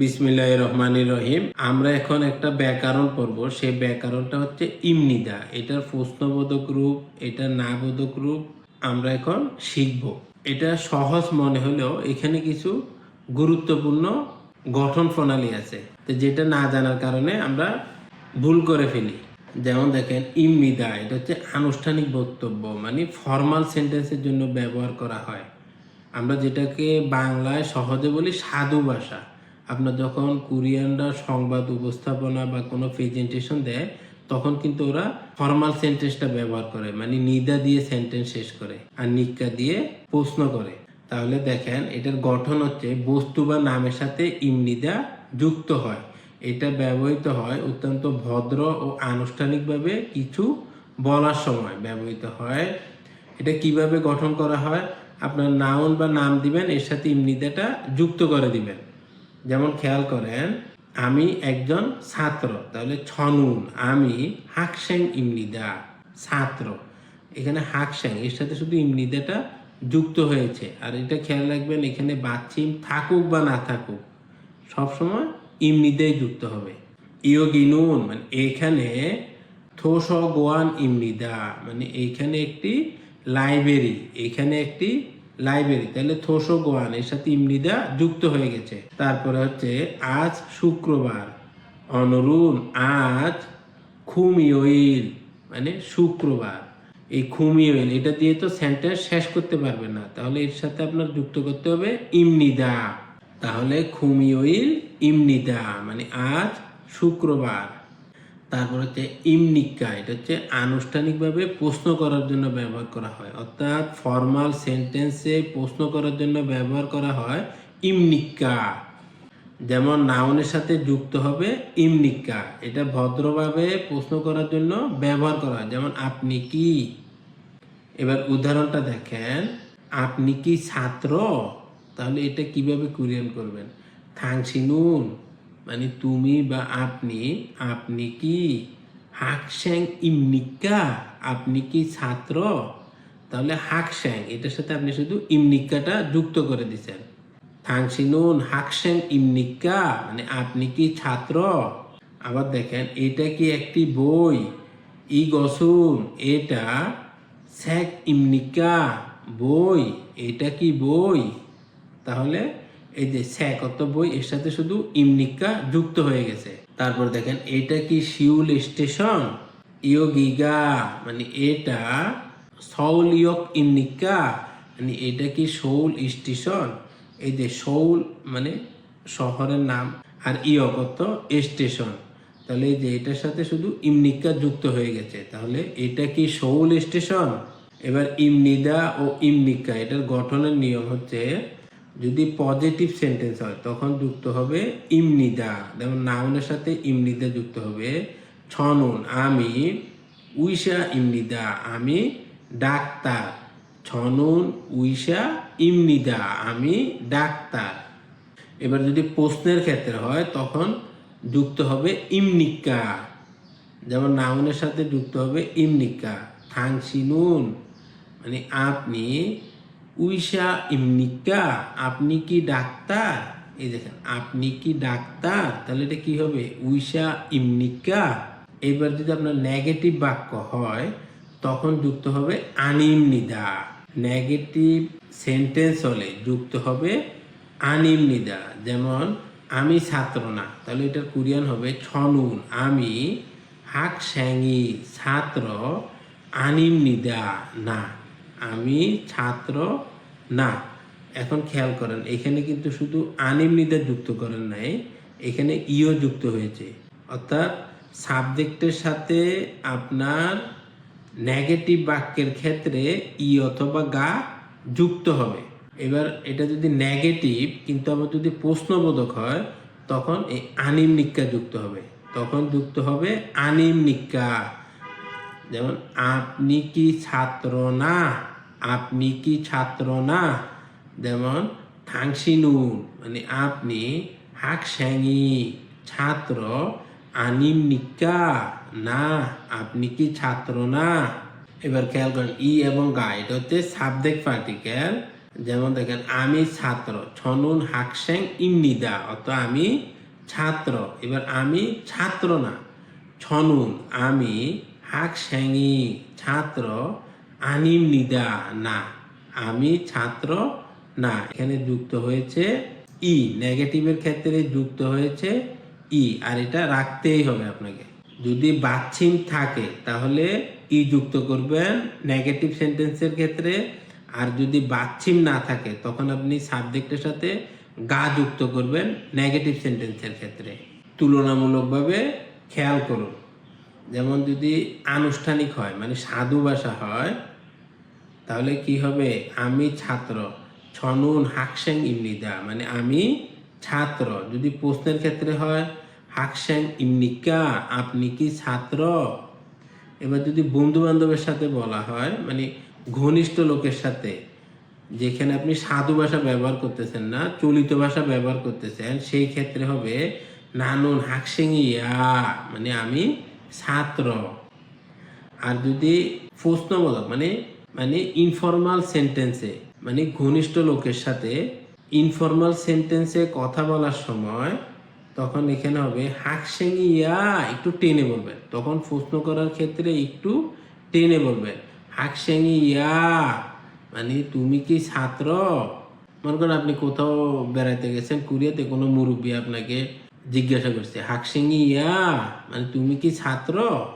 বিসমিল্লাহ রহমান রহিম আমরা এখন একটা ব্যাকরণ পড়ব। সেই ব্যাকরণটা হচ্ছে ইমনিদা। এটার প্রশ্নবোধক রূপ এটা না বোধক রূপ আমরা এখন শিখব। এটা সহজ মনে হলেও এখানে কিছু গুরুত্বপূর্ণ গঠন প্রণালী আছে। তো যেটা না জানার কারণে আমরা ভুল করে ফেলি। যেমন দেখেন, ইমনিদা, এটা হচ্ছে আনুষ্ঠানিক বক্তব্য মানে ফর্মাল সেন্টেন্সের জন্য ব্যবহার করা হয়। আমরা যেটাকে বাংলায় সহজে বলি সাধু ভাষা। আপনার যখন কোরিয়ানরা সংবাদ উপস্থাপনা বা কোনো প্রেজেন্টেশন দেয়, তখন কিন্তু ওরা ফর্মাল সেন্টেন্সটা ব্যবহার করে মানে নিদা দিয়ে সেন্টেন্স শেষ করে আর নিক্কা দিয়ে প্রশ্ন করে। তাহলে দেখেন, এটার গঠন হচ্ছে বস্তু বা নামের সাথে ইমনিদা যুক্ত হয়। এটা ব্যবহৃত হয় অত্যন্ত ভদ্র ও আনুষ্ঠানিকভাবে কিছু বলার সময় ব্যবহৃত হয়। এটা কীভাবে গঠন করা হয়? আপনার নাউন বা নাম দিবেন, এর সাথে ইমনিদাটা যুক্ত করে দিবেন। যেমন খেয়াল করেন, আমি একজন ছাত্র, তাহলে ছনুন, আমি হাকস্যাং ইমনিদা, ছাত্র। এখানে হাকস্যাং এর সাথে শুধু ইমনিদাটা যুক্ত হয়েছে। আর এটা খেয়াল রাখবেন, এখানে বাচ্চিম থাকুক বা না থাকুক, সবসময় ইমনিদাই যুক্ত হবে। ইয়োগিনুন মানে এখানে থোস গোয়ান ইমনিদা মানে এইখানে একটি লাইব্রেরি, এখানে একটি লাইব্রেরি তাহলে থোসো গোয়ান এর সাথে ইমনিদা যুক্ত হয়ে গেছে। তারপরে হচ্ছে, আজ শুক্রবার অনরুন আজ খুমিওইল মানে শুক্রবার। এই খুমিওইল এটা দিয়ে তো সেন্টেন্স শেষ করতে পারবে না। তাহলে এর সাথে আপনার যুক্ত করতে হবে ইমনিদা। তাহলে খুমিওইল ইমনিদা মানে আজ শুক্রবার। তারপর হচ্ছে ইমনিকা, এটা হচ্ছে আনুষ্ঠানিকভাবে প্রশ্ন করার জন্য ব্যবহার করা হয়। অর্থাৎ ফর্মাল সেন্টেন্সে প্রশ্ন করার জন্য ব্যবহার করা হয় ইমনিকা। যেমন নাউনের সাথে যুক্ত হবে ইমনিকা, এটা ভদ্রভাবে প্রশ্ন করার জন্য ব্যবহার করা হয়। যেমন আপনি কি? এবার উদাহরণটা দেখেন। আপনি কি ছাত্র? তাহলে এটা কীভাবে কোরিয়ান করবেন? থাংসিনুন মানে তুমি বা আপনি আপনি কি হাকস্যাং ইমনিকা? আপনি কি ছাত্র? তাহলে হাকস্যাং এটার সাথে আপনি শুধু ইমনিকাটা যুক্ত করে দিচ্ছেন থাংসিনুন হাকস্যাং ইমনিকা মানে আপনি কি ছাত্র? আবার দেখেন, এটা কি একটি বই? ই গসুন এটা স্যাক ইমনিকা বই, এটা কি বই? তাহলে এই যে স্যাক অত বই এর সাথে শুধু ইমনিকা যুক্ত হয়ে গেছে। তারপর দেখেন, এটা কি শিউল স্টেশন? ইয়োগিগা মানে এটা সৌল ইয়ক ইমনিকা মানে এটা কি সৌল স্টেশন? এই যে সৌল মানে শহরের নাম, আর ইয়ক অর্থ স্টেশন। তাহলে এই যে এটার সাথে শুধু ইমনিকা যুক্ত হয়ে গেছে, তাহলে এটা কি সৌল স্টেশন? এবার ইমনিদা ও ইমনিকা, এটার গঠনের নিয়ম হচ্ছে যদি পজিটিভ সেন্টেন্স হয়, তখন যুক্ত হবে ইমনিদা। যেমন নাউনের সাথে ইমনিদা যুক্ত হবে। ছনুন, আমি, উইশা, ইমনিদা। আমি, ডাক্তার। ছনুন, উইশা, ইমনিদা। আমি, ডাক্তার। এবার যদি প্রশ্নের ক্ষেত্রে হয়, তখন যুক্ত হবে ইমনিকা। যেমন নাউনের সাথে যুক্ত হবে ইমনিকা। থাংসিনুন মানে আপনি উইশা ইমনিকা, আপনি কি ডাক্তার? এই দেখেন, আপনি কি ডাক্তার? তাহলে এটা কি হবে? উইশা ইমনিকা। এবার যদি আপনার নেগেটিভ বাক্য হয়, তখন যুক্ত হবে আনিমনিদা। নেগেটিভ সেন্টেন্স হলে যুক্ত হবে আনিমনিদা। যেমন, আমি ছাত্র না। তাহলে এটার কোরিয়ান হবে ছনুন। আমি হাক স্যাঙি, ছাত্র, আনিমনিদা না। আমি ছাত্র না, এখন খেয়াল করেন, এখানে কিন্তু শুধু আনিমনিদা যুক্ত করেন নাই, এখানে ইও যুক্ত হয়েছে। অর্থাৎ সাবজেক্টের সাথে আপনার নেগেটিভ বাক্যের ক্ষেত্রে ই অথবা গা যুক্ত হবে। এবার এটা যদি নেগেটিভ, কিন্তু আবার যদি প্রশ্নবোধক হয়, তখন এই আনিম নিক্কা যুক্ত হবে। তখন যুক্ত হবে আনিম নিক্কা যেমন, আপনি কি ছাত্র না? আপনি কি ছাত্র না? যেমন থাংসিনুন মানে আপনি হাক স্যাঙি ছাত্র আনিম নিকা না, আপনি কি ছাত্র না? এবার খেয়াল করেন, ই এবং গা, এটা হচ্ছে সাবজেক্ট পার্টিকেল যেমন দেখেন, আমি ছাত্র, ছনুন হাকসেং ইমনিদা, অত আমি ছাত্র। এবার আমি ছাত্র না, ছনুন, আমি হাকসেংই ছাত্র। আনিম নিদা না। আমি ছাত্র না। এখানে যুক্ত হয়েছে ই। নেগেটিভের ক্ষেত্রে যুক্ত হয়েছে ই। আর এটা রাখতেই হবে আপনাকে। যদি বাচ্ছিম থাকে, তাহলে ই যুক্ত করবেন নেগেটিভ সেন্টেন্সের ক্ষেত্রে। আর যদি বাচ্ছিম না থাকে, তখন আপনি সাবজেক্টের সাথে গা যুক্ত করবেন নেগেটিভ সেন্টেন্সের ক্ষেত্রে। তুলনামূলকভাবে খেয়াল করুন। যেমন যদি আনুষ্ঠানিক হয় মানে সাধু ভাষা হয় তাহলে কি হবে? আমি ছাত্র। ছনুন হাকসেং ইমনিদা। মানে আমি ছাত্র। যদি প্রশ্নের ক্ষেত্রে হয় হাকসেং ইমনিকা, আপনি কি ছাত্র? এবার যদি বন্ধু বান্ধবের সাথে বলা হয় মানে ঘনিষ্ঠ লোকের সাথে, যেখানে আপনি সাধু ভাষা ব্যবহার করতেছেন না, চলিত ভাষা ব্যবহার করতেছেন, সেই ক্ষেত্রে হবে নানুন হাকসেং ইয়া। মানে আমি ছাত্র। আর যদি প্রশ্নবোধক মানে মানে ইনফর্মাল সেন্টেন্সে মানে ঘনিষ্ঠ লোকের সাথে ইনফর্মাল সেন্টেন্সে কথা বলার সময় তখন এখানে হবে হাকসেং ইয়া, একটু টেনে বলবেন। তখন প্রশ্ন করার ক্ষেত্রে একটু টেনে বলবেন। হাকসেং ইয়া মানে তুমি কি ছাত্র? মনে করেন আপনি কোথাও বেড়াতে গেছেন, কুরিয়াতে কোনো মুরব্বী আপনাকে জিজ্ঞাসা করছে হাকসিং ইয়া মানে তুমি কি ছাত্র?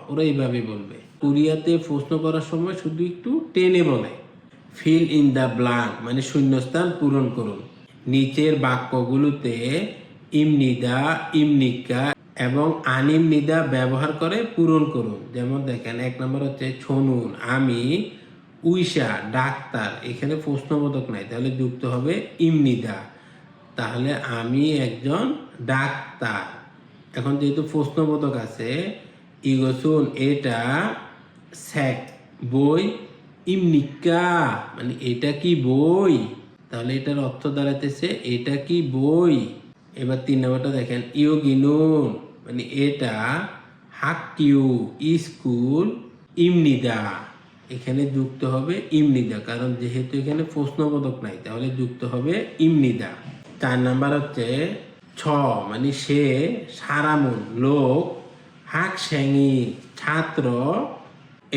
ওরা এইভাবে বলবে। কুরিয়াতে প্রশ্ন করার সময় শুধু একটু টেনে বলে। ফিল ইন দ্য ব্লাঙ্ক মানে শূন্যস্থান পূরণ করুন। নিচের বাক্যগুলোতে ইমনিদা ইমনিকা এবং আনিমনিদা ব্যবহার করে পূরণ করুন। যেমন দেখেন, এক নম্বর হচ্ছে ছনুন, আমি, উইশা, ডাক্তার, এখানে প্রশ্নবোধক নাই, তাহলে যুক্ত হবে ইমনিদা তাহলে আমি একজন ডাক্তার। এখন যেহেতু প্রশ্নবোধক আছে, ইগোসুন, এটা স্যাক, বই? ইমনিকা। মানে এটা কি বই? তাহলে এটার অর্থ দাঁড়াতেছে এটা কি বই? এবার তিন নম্বরটা দেখেন, ইয়োগিনুন। মানে এটা হাক্কিউ স্কুল ইমনিদা। এখানে যুক্ত হবে ইমনিদা, কারণ যেহেতু এখানে প্রশ্নবোধক নাই, তাহলে যুক্ত হবে ইমনিদা। চার নাম্বার হচ্ছে ছ মানে সে সারামুন লোক হাক শ্যাঙি ছাত্র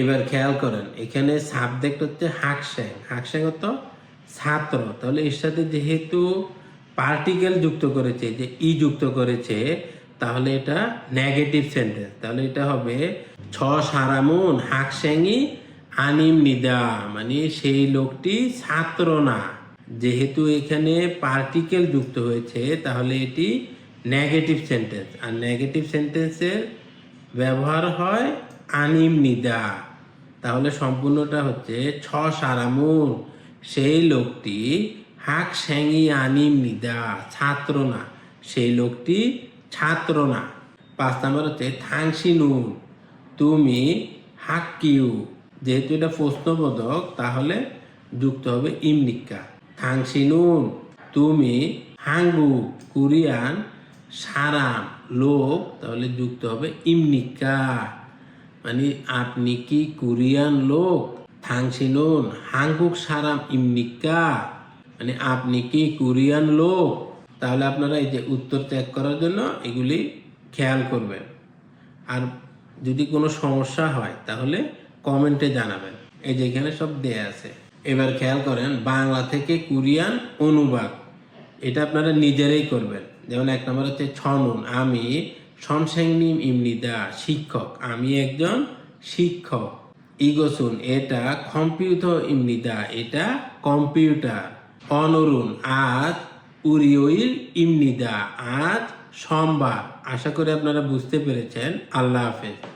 এবার খেয়াল করেন, এখানে সাবজেক্ট হচ্ছে হাকশ্যাং হাকশ্যাং অর্থ ছাত্র। তাহলে এর সাথে যেহেতু পার্টিকেল যুক্ত করেছে, যে ই যুক্ত করেছে, তাহলে এটা নেগেটিভ সেন্টেন্স তাহলে এটা হবে ছ সারামুন হাকশ্যাঙি আনিম নিদা। মানে সেই লোকটি ছাত্র না। যেহেতু এখানে পার্টিকেল যুক্ত হয়েছে, তাহলে এটি নেগেটিভ সেন্টেন্স আর নেগেটিভ সেন্টেন্সের ব্যবহার হয় আনিম নিদা। তাহলে সম্পূর্ণটা হচ্ছে ছ সারামুন সেই লোকটি হাক শ্যাঙি আনিম নিদা ছাত্র না। সেই লোকটি ছাত্র না। পাঁচ নাম্বার হচ্ছে থাংসি নুন তুমি হাক কিউ। যেহেতু এটা প্রশ্নবোধক, তাহলে যুক্ত হবে ইমনিকা। থাংসি নুন তুমি হাঙ্গু, কোরিয়ান সারাম লোক, তাহলে যুক্ত হবে ইমনিকা। মানে আপনি কি কোরিয়ান লোক, থাংসিনুন হাঙ্গুক সারাম ইমনিকা মানে আপনি কি কোরিয়ান লোক। তাহলে আপনারা এই যে উত্তর ত্যাগ করার জন্য এগুলি খেয়াল করবেন। আর যদি কোনো সমস্যা হয়, তাহলে কমেন্টে জানাবেন। এই যে এখানে সব দেয়া আছে। এবার খেয়াল করেন, বাংলা থেকে কোরিয়ান অনুবাদ। এটা আপনারা নিজেরাই করবেন। যেমন এক নম্বর হচ্ছে ছনুন, আমি সনসেংনিম ইমনিদা শিক্ষক। আমি একজন শিক্ষক। ইগোসুন, এটা কম্পিউটার ইমনিদা, এটা কম্পিউটার। অনরুন আজ উরিওইল ইমনিদা, আজ সোমবার। আশা করি আপনারা বুঝতে পেরেছেন। আল্লাহ হাফেজ।